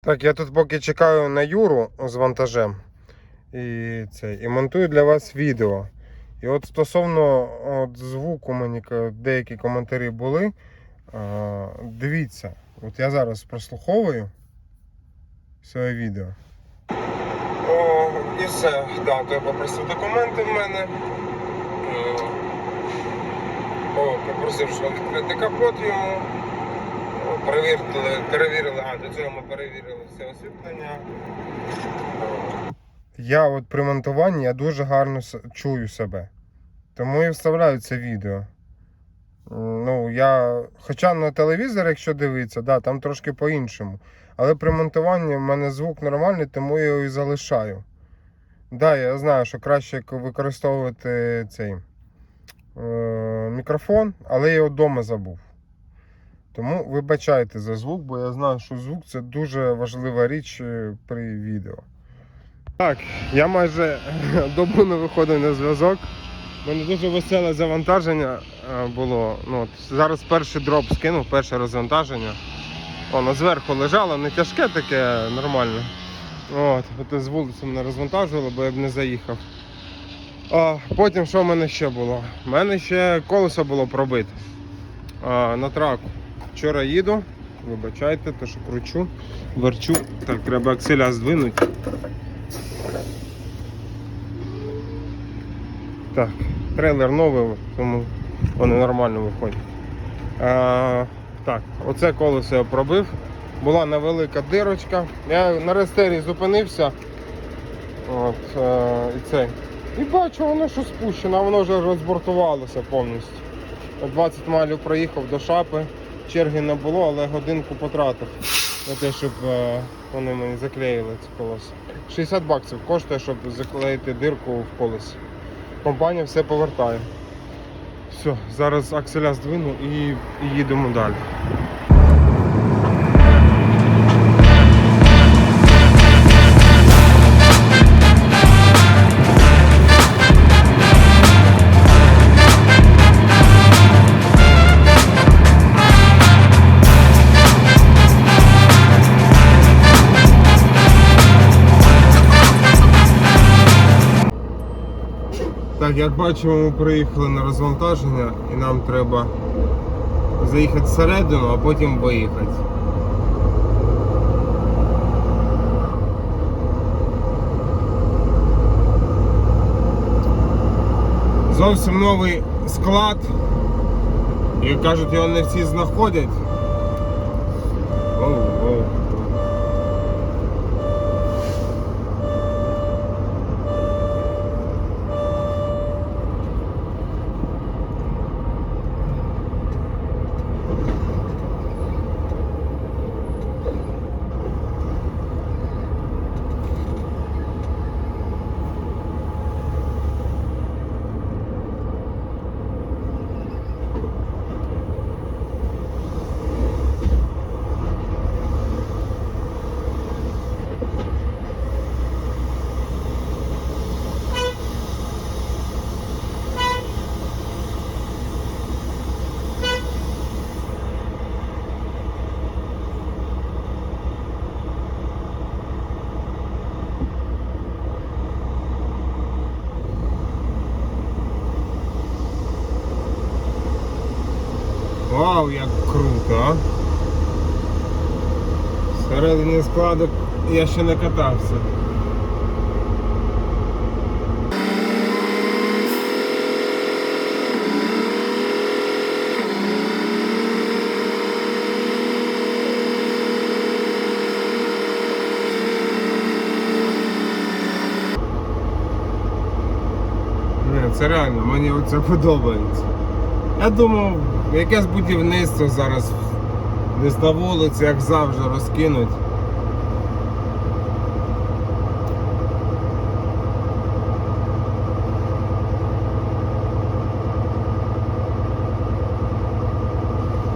Так, я тут поки чекаю на Юру з вантажем і, це, і монтую для вас відео. І от стосовно от, звуку, мені деякі коментарі були. А, дивіться, от я зараз прослуховую своє відео. О, і все. Да, то я попросив документи в мене. Е, О, попросив, що відкрити капот йому. Перевірили, перевірили, а до цього ми перевірили все освітлення. Я от при монтуванні я дуже гарно чую себе. Тому і вставляю це відео. Ну, я. Хоча на телевізор, якщо дивитися, да, там трошки по-іншому. Але при монтуванні в мене звук нормальний, тому я його і залишаю. Да, я знаю, що краще використовувати цей е, мікрофон, але я його вдома забув. Тому вибачайте за звук, бо я знаю, що звук це дуже важлива річ е, при відео. Так, я майже добу не виходив на зв'язок. У мене дуже веселе завантаження е, було. Ну, от зараз перший дроп скинув, перше розвантаження. Воно зверху лежало, не тяжке таке, нормальне. От, от з вулиці мене розвантажувало, бо я б не заїхав. А, потім що в мене ще було? У мене ще колесо було пробите а, на траку. Вчора їду, вибачайте, то що кручу, верчу. Так, треба акселя здвинути. Так, трейлер новий, тому вони нормально виходять. А, так, оце колесо я пробив. Була невелика дирочка. Я на рестері зупинився. От, е, і цей. І бачу, воно що спущено, воно вже розбортувалося повністю. 20 майлів проїхав до шапи, черги не було, але годинку потратив на те, щоб е, вони мені заклеїли це колесо. 60 баксів коштує, щоб заклеїти дирку в колесі. Компанія все повертає. Все, зараз акселя здвину і, і їдемо далі. Як бачимо, ми приїхали на розвантаження і нам треба заїхати всередину, а потім виїхати. Зовсім новий склад. Як кажуть, його не всі знаходять. Вау, як круто, а! Всередині складок я ще не катався. Це реально, мені це подобається. Я думав, якесь будівництво зараз десь на вулиці, як завжди, розкинуть.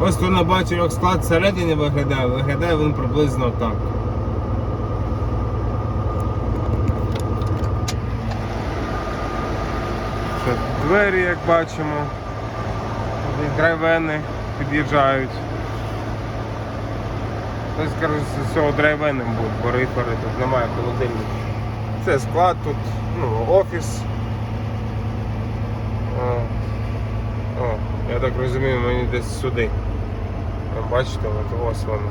Ось хто не бачив, як склад всередині виглядає, виглядає він приблизно так. Двері, як бачимо. Драйвени під'їжджають. Хтось каже, з цього драйвеним буде, бо рифери тут немає холодильника. Це склад тут, ну, офіс. О, о, я так розумію, мені десь сюди. Бачите, от ось воно.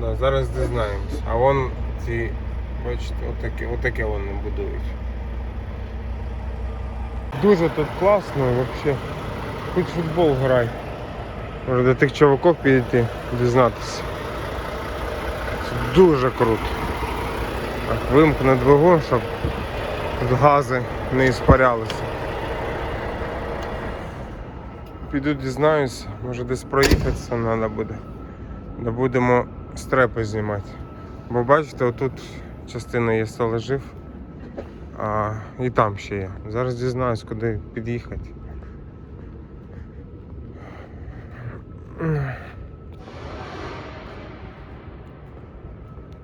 Да, зараз дізнаємось. А вон ці, бачите, отаке, отаке вони будують. Дуже тут класно взагалі. Хоч футбол грай. Може до тих чуваків підійти, дізнатися. Це дуже круто. Так, вимкне двигун, щоб гази не іспарялися. Піду дізнаюся, може десь проїхатися треба буде. Де будемо стрепи знімати. Бо бачите, отут частина є стележів, а і там ще є. Зараз дізнаюсь, куди під'їхати.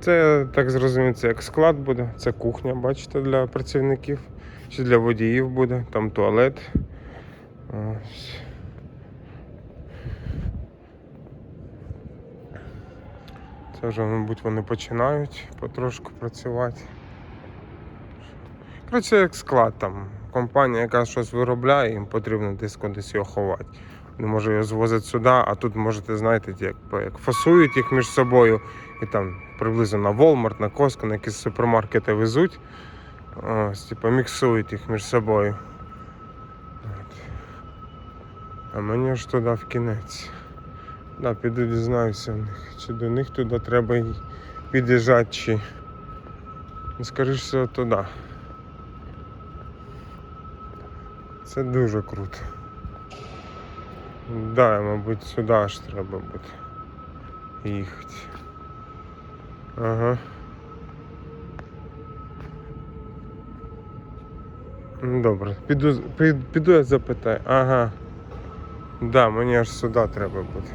Це так зрозумів, це як склад буде, це кухня, бачите, для працівників, чи для водіїв буде, там туалет. Ось. Це вже, мабуть, вони починають потрошку працювати. Коротше, як склад там. Компанія, яка щось виробляє, їм потрібно десь кудись його ховати. Вони може його звозять сюди, а тут можете, знаєте, як, як фасують їх між собою і там приблизно на Walmart, на Costco, на якісь супермаркети везуть. Ось, типу, міксують їх між собою. А мені ж туди в кінець. Да, піду дізнаюся чи до них туди треба під'їжджати, чи. Ну, скоріш всього, туди. Це дуже круто. Да, мабуть, сюди аж треба буде їхати. Ага. Ну, Добре, піду, піду я запитаю. Ага. Да, мені аж сюди треба буде.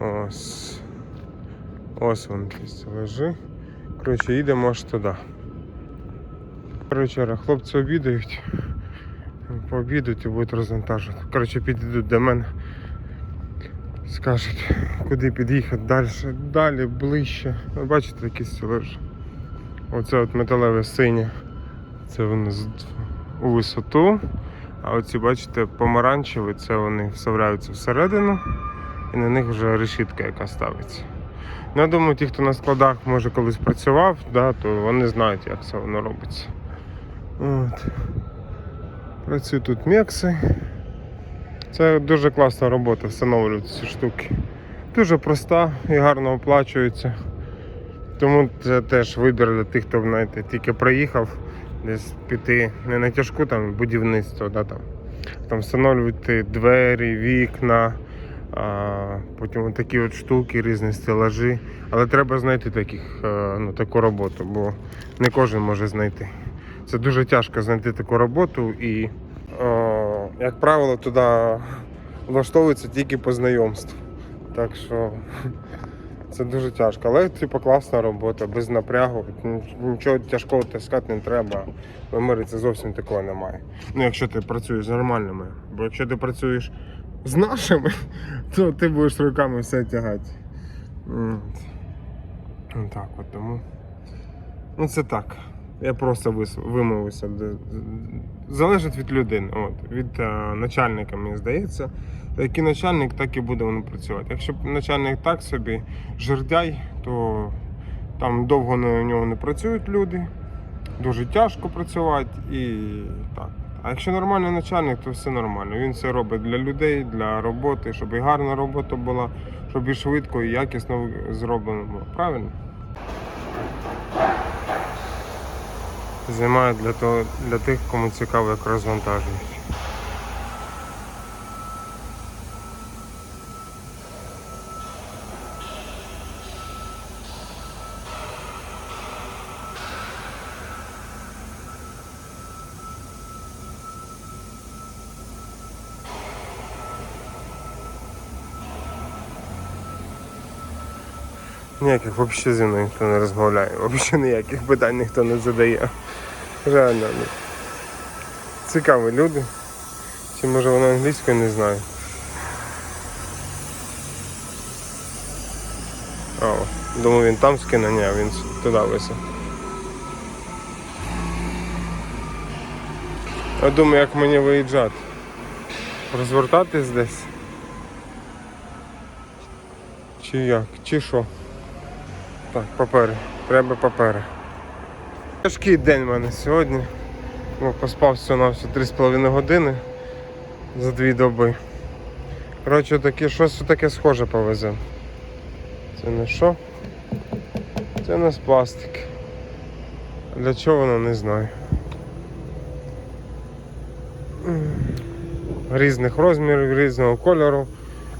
Ось. Ось він ті лежи. Коротше, їдемо аж туди. Коротше, хлопці обідають. Пообідуть і будуть розвантажувати. Коротше, підійдуть до мене. Скажуть, куди під'їхати далі, далі, ближче. Ви бачите, такі стележі. Оце от металеве синє. Це вони у висоту. А оці, бачите, помаранчеві, це вони вставляються всередину і на них вже решітка, яка ставиться. Ну, я думаю, ті, хто на складах може колись працював, да, то вони знають, як це воно робиться. От. Працюють тут мекси. Це дуже класна робота, встановлюють ці штуки. Дуже проста і гарно оплачується. Тому це теж вибір для тих, хто знаєте, тільки приїхав, десь піти не на тяжку там будівництво, да, там, там встановлювати двері, вікна, а, потім такі от штуки, різні стелажі. Але треба знайти таких, е, ну, таку роботу, бо не кожен може знайти. Це дуже тяжко знайти таку роботу і, о, як правило, туди влаштовуються тільки по знайомству. Так що це дуже тяжко. Але типу класна робота, без напрягу. Нічого тяжкого таскати не треба. В Америці зовсім такого немає. Ну, якщо ти працюєш з нормальними. Бо якщо ти працюєш з нашими, то ти будеш руками все тягати. Так, от тому. Ну це так. Я просто вимовився. Залежить від людини, от, від е, начальника, мені здається. Який начальник, так і буде воно працювати. Якщо начальник так собі жердяй, то там довго на нього не працюють люди, дуже тяжко працювати і так. А якщо нормальний начальник, то все нормально. Він все робить для людей, для роботи, щоб і гарна робота була, щоб і швидко, і якісно зроблено було. Правильно? Знімаю для того, для тих, кому цікаво, як розвантажують. Ніяких взагалі зі мною ніхто не розмовляє, взагалі ніяких питань ніхто не задає. Реально. Ну. Цікаві люди. Чи може вона англійською не знає. О, думаю він там скине, ні, він туди висив. Я думаю, як мені виїжджати. Розвертатись десь. Чи як? Чи що? Так, папери. Треба папери. Тяжкий день в мене сьогодні. Бо поспав всього на все 3,5 години за дві доби. Коротше, таке, щось таке схоже повеземо. Це не що? Це у нас пластик. Для чого воно не знаю. Різних розмірів, різного кольору.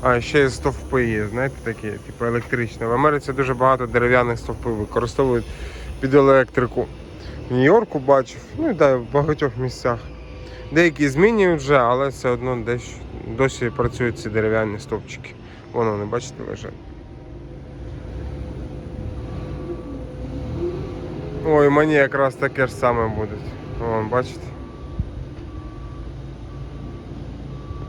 А ще є стовпи є, знаєте, такі, типу електричні. В Америці дуже багато дерев'яних стовпів використовують під електрику. В Нью-Йорку бачив, ну і да, в багатьох місцях. Деякі змінюють вже, але все одно десь досі працюють ці дерев'яні стовпчики. Воно, не бачите, лежать. Ой, мені якраз таке ж саме буде. Вон, бачите?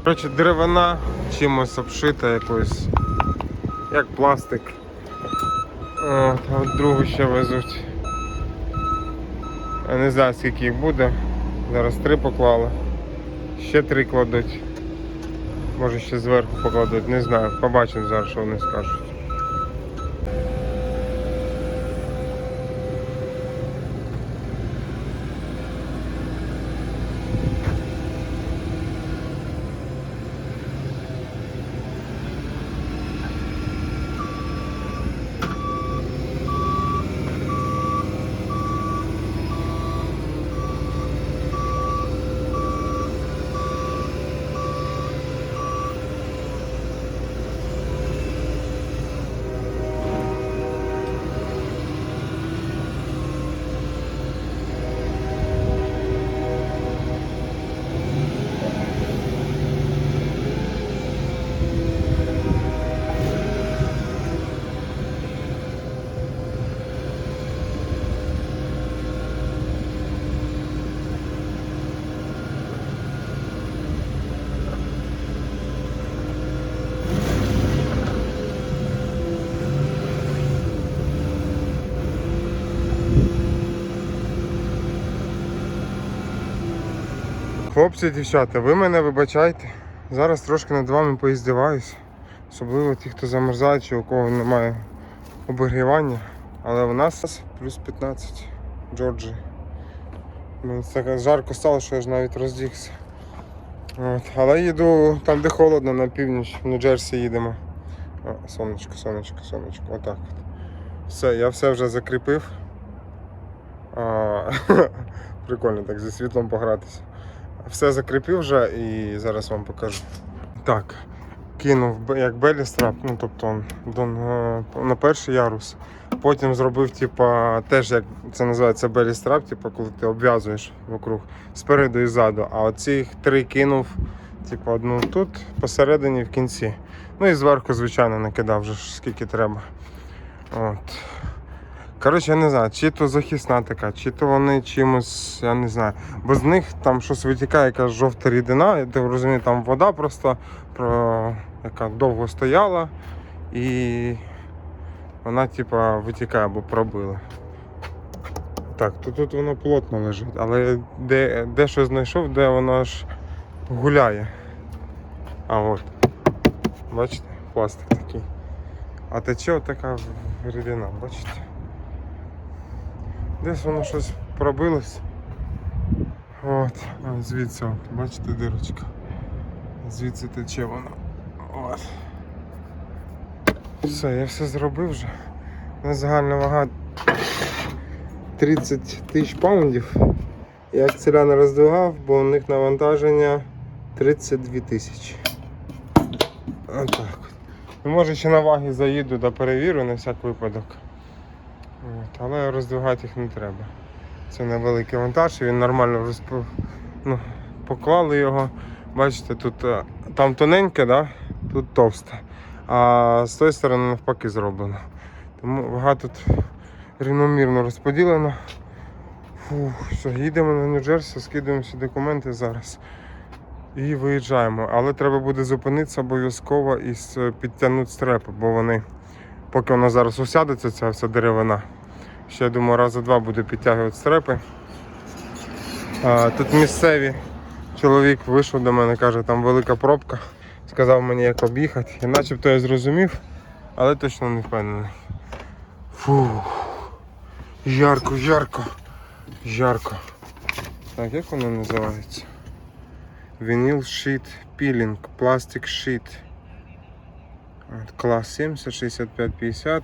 Коротше, деревина чимось обшита якоюсь, як пластик. От, от другу ще везуть. Я не знаю скільки їх буде. Зараз три поклали. Ще три кладуть. Може ще зверху покладуть, не знаю. Побачимо зараз, що вони скажуть. Хлопці, дівчата, ви мене вибачайте. Зараз трошки над вами поїздіваюсь. Особливо ті, хто замерзає чи у кого немає обігрівання. Але у нас плюс 15 в Джорджії. Мені так жарко стало, що я ж навіть роздігся. От. Але їду там, де холодно, на північ, в Нью-Джерсі їдемо. О, сонечко, сонечко, сонечко. Отак от. Все, я все вже закріпив. А, прикольно так зі світлом погратися. Все закріпив вже і зараз вам покажу. Так, кинув як белістрап, ну тобто на, на перший ярус. Потім зробив, типа, теж як це називається белістрап, типа, коли ти обв'язуєш вокруг спереду і ззаду. А оцих три кинув, типу, одну тут, посередині в кінці. Ну і зверху, звичайно, накидав вже скільки треба. От. Коротше, я не знаю, чи то захисна така, чи то вони чимось, я не знаю. Бо з них там щось витікає, якась жовта рідина, я так розумію, там вода просто про, яка довго стояла і вона типа витікає або пробила. Так, то тут воно плотно лежить, але де, де що знайшов, де воно аж гуляє. А от. Бачите, пластик такий. А тече така рідина, бачите? Десь воно щось пробилось. От, звідси, от, бачите, дирочка. Звідси тече воно. От. Все, я все зробив вже. У нас загальна вага 30 тисяч паундів. Я акцеля не роздвигав, бо у них навантаження 32 тисячі. Отак. Ну, може ще на ваги заїду да перевірю на всяк випадок. От, але роздвигати їх не треба. Це невеликий вантаж, він нормально розп... ну, поклали його. Бачите, тут е, там тоненьке, да? тут товсте. А з тої сторони навпаки зроблено. Тому вага тут рівномірно розподілена. Все, їдемо на Нью-Джерсі, скидуємо всі документи зараз. І виїжджаємо. Але треба буде зупинитися обов'язково і підтягнути стрепи, бо вони, поки воно зараз усядеться, ця вся деревина. Ще я думаю, раза два буде підтягувати стрепи. А, тут місцеві чоловік вийшов до мене, каже, там велика пробка. Сказав мені, як об'їхати. І начебто я зрозумів, але точно не впевнений. Фу. Ярко, ярко, ярко. Так, як воно називається? Вініл шит пілінг, пластик шит. Клас 70, 65, 50,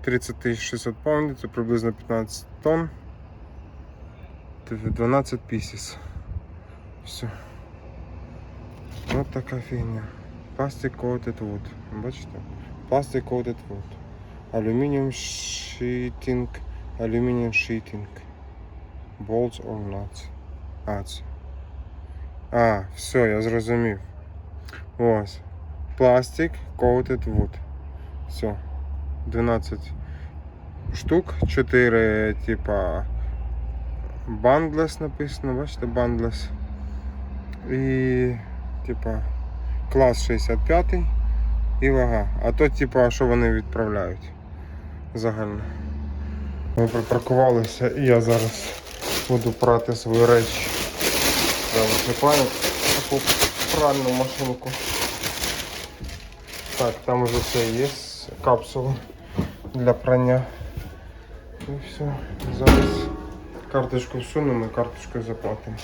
30 600 паундів, це приблизно 15 тонн. 12 pieces. Все. Ось така фігня. Plastic coated wood. Бачите? Plastic coated wood. Aluminium sheeting. Aluminium sheeting. Bolts or nuts. А, це. А, все, я зрозумів. Ось. Plastic coated wood. Все. 12 штук. 4 типа бандлес написано, бачите, бандлес. І типа клас 65 і вага. А то типа що вони відправляють загально. Ми припаркувалися і я зараз буду прати свої речі. Зараз випаю таку пральну машинку. Так, там уже все є, капсули для прання. І все. Зараз карточку всунемо і карточкою заплатимо.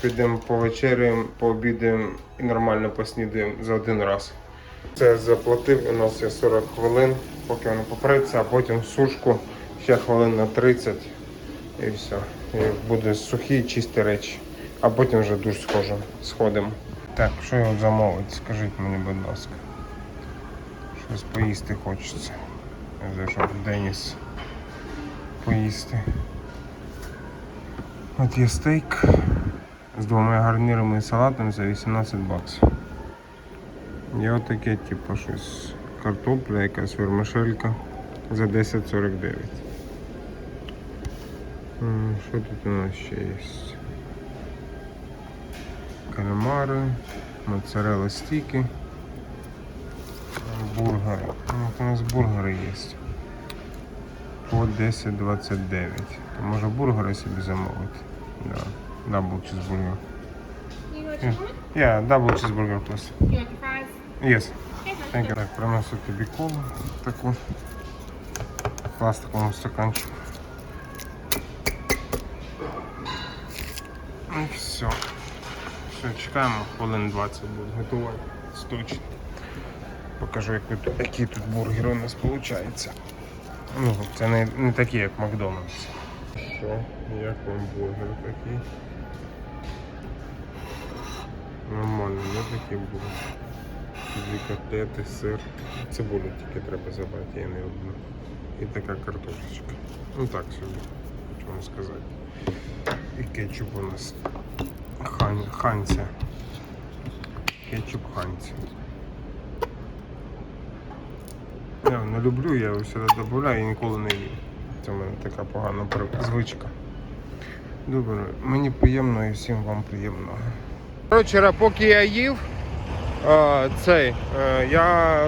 Підемо повечеряємо, пообідаємо і нормально поснідаємо за один раз. Це заплатив, у нас є 40 хвилин, поки воно попреться, а потім сушку ще хвилин на 30 і все. І буде сухі, чисті речі. А потім вже душ схожу, сходимо. Так, що його замовити? Скажіть мені, будь ласка. Щось поїсти хочеться. Зайшов Деніс поїсти. От є стейк з двома гарнірами і салатом за 18 баксів. Є отаке, типу, щось картопля, якась вермишелька за 10,49. Що тут у нас ще є? Кальмари, моцарелла стіки, бургери. Ну, от у нас бургери є. По 10,29. То може бургери собі замовити. Да. Дабл чизбургер. You want Yeah. Yeah, double cheeseburger, fries? Yes. Thank you. Так, приносив тобі колу таку в пластиковому стаканчику. Ну і все. Все, чекаємо, хвилин 20 буде готувати. Точно. Покажу, як тут, які тут бургери у нас виходить. Ну, це не, не такі, як Макдональдс. Що, як вам бургер такий? Нормально, не такі бургери. Дві котлети, сир. Цибулю тільки треба забрати, я не одну. І така картошечка. Ну так собі, хочу вам сказати. І кетчуп у нас Хань, ханця. Кетчуп ханця. Я не люблю, я його сюди додаю і ніколи не їм. Це в мене така погана звичка. Добре, мені приємно і всім вам приємного. Коротше, поки я їв, цей, е, я,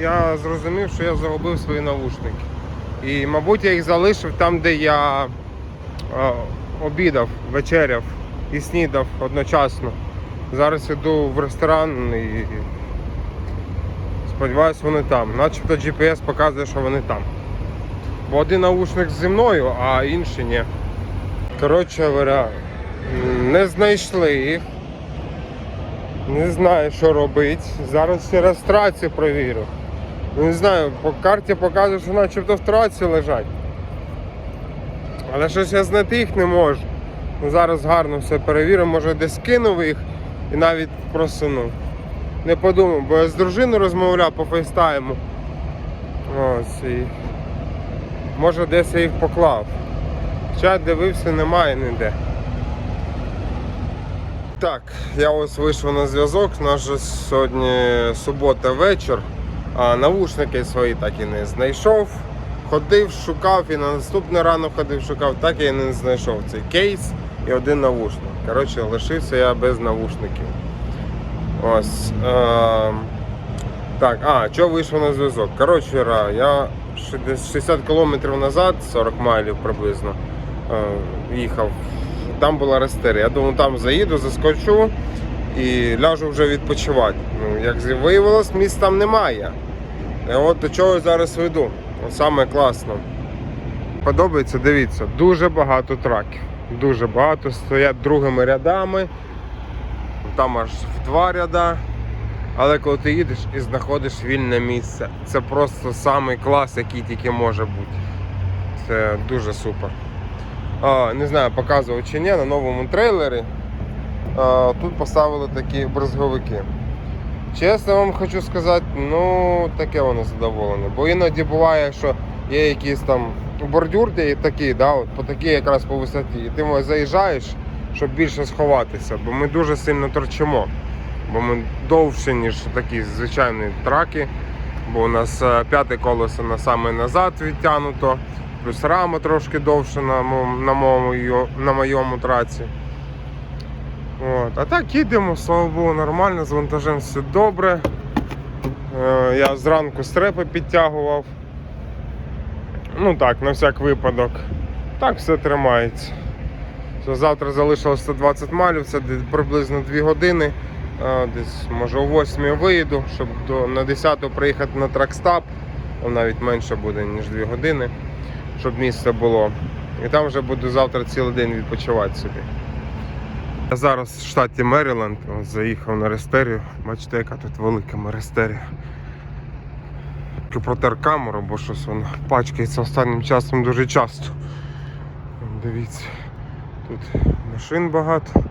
я зрозумів, що я загубив свої навушники. І, мабуть, я їх залишив там, де я обідав, вечеряв і снідав одночасно. Зараз іду в ресторан і сподіваюся, вони там. Начебто GPS показує, що вони там. Бо один наушник зі мною, а інший ні. Коротше говоря, не знайшли їх. Не знаю, що робити. Зараз ще раз трацію провірю. Ну, Не знаю, по карті показує, що начебто в траці лежать. Але щось я знайти їх не можу. Ну, зараз гарно все перевірю, може десь кинув їх і навіть просунув. Не подумав, бо я з дружиною розмовляв по фейстайму. Ось і може десь я їх поклав. Чат дивився, немає ніде. Так, я ось вийшов на зв'язок. У нас же сьогодні субота вечір, а навушники свої так і не знайшов. Ходив, шукав і на наступний ранок ходив, шукав, так і не знайшов цей кейс і один навушник. Коротше, лишився я без навушників. Ось. Е, так, а, що вийшло на зв'язок? Коротше, я 60 кілометрів назад, 40 майлів приблизно, е, їхав. Там була рестерія. Я думав, там заїду, заскочу і ляжу вже відпочивати. Ну, як виявилось, місць там немає. І от до чого я зараз веду. Саме класно. Подобається, дивіться, дуже багато траків. Дуже багато стоять другими рядами. Там аж в два ряда. Але коли ти їдеш і знаходиш вільне місце, це просто самий клас, який тільки може бути. Це дуже супер. А, не знаю, показував чи ні, на новому трейлері а, тут поставили такі брезговики. Чесно вам хочу сказати, ну таке воно задоволене. Бо іноді буває, що є якісь там бордюрки такі, да, от, по такій якраз по висоті. І ти заїжджаєш, щоб більше сховатися, бо ми дуже сильно торчимо. Бо ми довше, ніж такі звичайні траки. Бо у нас е, п'яте колесо на саме назад відтягнуто, плюс рама трошки довше на, на, моєму, на моєму траці. От. А так їдемо, слава Богу, нормально, з вантажем все добре. Е, Я зранку стрепи підтягував. Ну так, на всяк випадок. Так все тримається. Завтра залишилось 120 малів, це приблизно 2 години. Десь може о 8 виїду, щоб до, на 10 приїхати на тракстап. Там навіть менше буде, ніж 2 години, щоб місце було. І там вже буду завтра цілий день відпочивати собі. Я зараз в штаті Меріленд, заїхав на Рестерію. Бачите, яка тут велика Мерестерія. Протер камеру, бо щось воно пачкається останнім часом дуже часто. Дивіться, тут машин багато,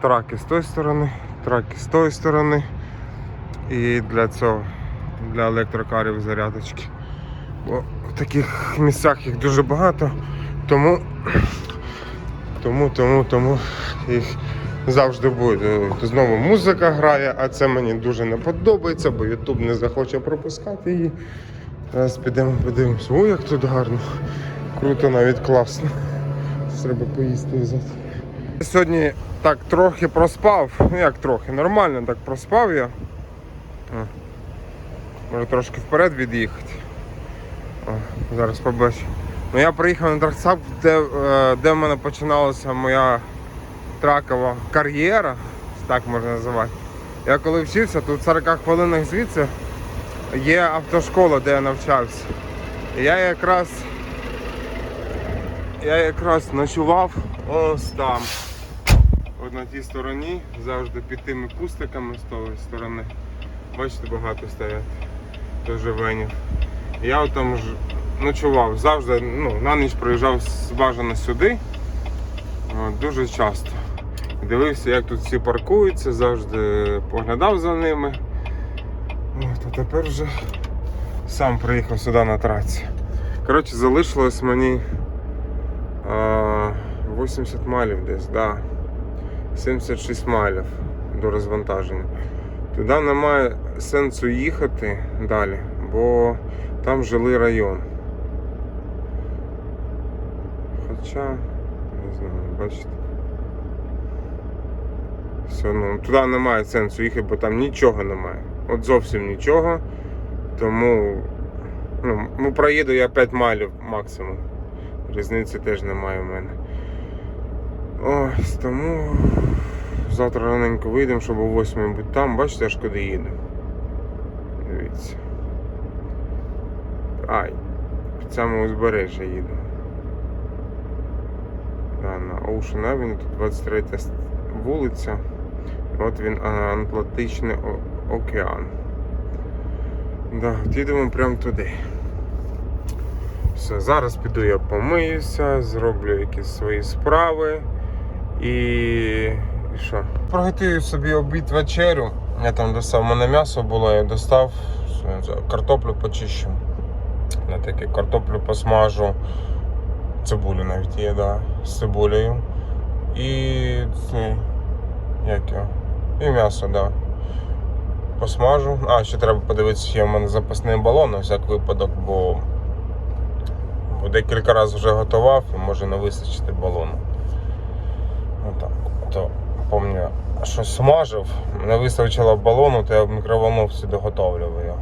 траки з тої сторони, траки з тої сторони. І для цього, для електрокарів зарядочки. Бо в таких місцях їх дуже багато, тому тому, тому, тому їх завжди буде. Знову музика грає, а це мені дуже не подобається, бо Ютуб не захоче пропускати її. Зараз підемо подивимося. Ой, як тут гарно. Круто, навіть класно. Треба поїсти взяти. Сьогодні так трохи проспав. Ну як трохи, нормально так проспав я. Може трошки вперед від'їхати. Зараз побачу. Ну я приїхав на траксап, де, е, де в мене починалася моя тракова кар'єра, так можна називати. Я коли вчився, тут в 40 хвилинах звідси є автошкола, де я навчався. І я якраз я якраз ночував ось там. От на тій стороні, завжди під тими кустиками з тої сторони. Бачите, багато стоять. Дуже венів. Я от там ж ночував, завжди ну, на ніч приїжджав бажано сюди. От, дуже часто. Дивився, як тут всі паркуються, завжди поглядав за ними. От, а тепер вже сам приїхав сюди на траці. Коротше, залишилось мені 80 майлів десь, да. 76 майлів до розвантаження. Туди немає сенсу їхати далі, бо там жилий район. Хоча, не знаю, бачите. Все одно туди немає сенсу їхати, бо там нічого немає. От зовсім нічого. Тому ну, ну, проїду я 5 майлів максимум. Різниці теж немає в мене. Ось тому завтра раненько вийдемо, щоб о 8 бути там. Бачите, аж куди їду. Дивіться. Ай, під саме узбережжя їду. Да, на Ocean Avenue, тут 23 вулиця. От він Атлантичний океан. Да, от їдемо прямо туди. Все, зараз піду я помиюся, зроблю якісь свої справи і. і що? Приготую собі обід вечерю. Я там достав, у мене м'ясо було, я достав картоплю почищу. На таке картоплю посмажу. Цибулю навіть є, да, з цибулею. І як його? І м'ясо, да. Посмажу. А, ще треба подивитися, є в мене запасний балон на всяк випадок, бо, бо декілька разів вже готував і може не вистачити балону. Отак. То пам'ятаю, що смажив, не вистачило балону, то я в мікроволновці доготовлював його.